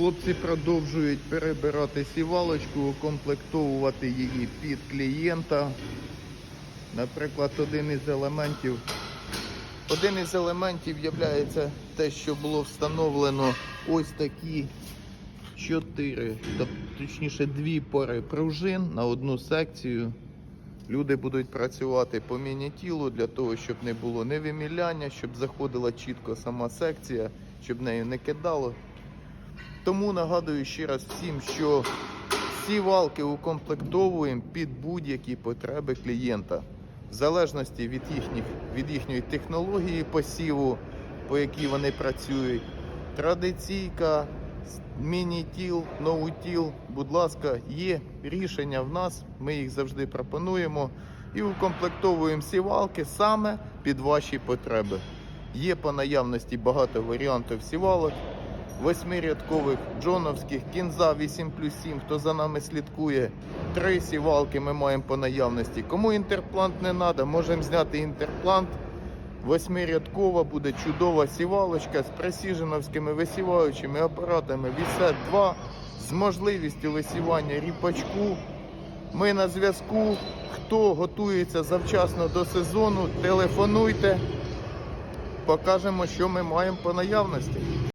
Хлопці продовжують перебирати сівалочку, укомплектовувати її під клієнта. Наприклад, один із елементів. Один із елементів є те, що було встановлено ось такі чотири, точніше дві пари пружин на одну секцію. Люди будуть працювати по міні-тілу для того, щоб не було невиміляння, щоб заходила чітко сама секція, щоб нею не кидало. Тому нагадую ще раз всім, що всі валки укомплектовуємо під будь-які потреби клієнта. В залежності від, їхніх, від їхньої технології посіву, по якій вони працюють. Традиційка, міні-тіл, ноутіл, будь ласка, є рішення в нас, ми їх завжди пропонуємо і укомплектовуємо всі валки саме під ваші потреби. Є по наявності багато варіантів сівалок восьмирядкових, джоновських, кінза 8 плюс 7, хто за нами слідкує. Три сівалки ми маємо по наявності. Кому інтерплант не треба, можемо зняти інтерплант. Восьмирядкова буде чудова сівалочка з пресіженовськими висіваючими апаратами Вісет 2 з можливістю висівання ріпачку. Ми на зв'язку. Хто готується завчасно до сезону, телефонуйте. Покажемо, що ми маємо по наявності.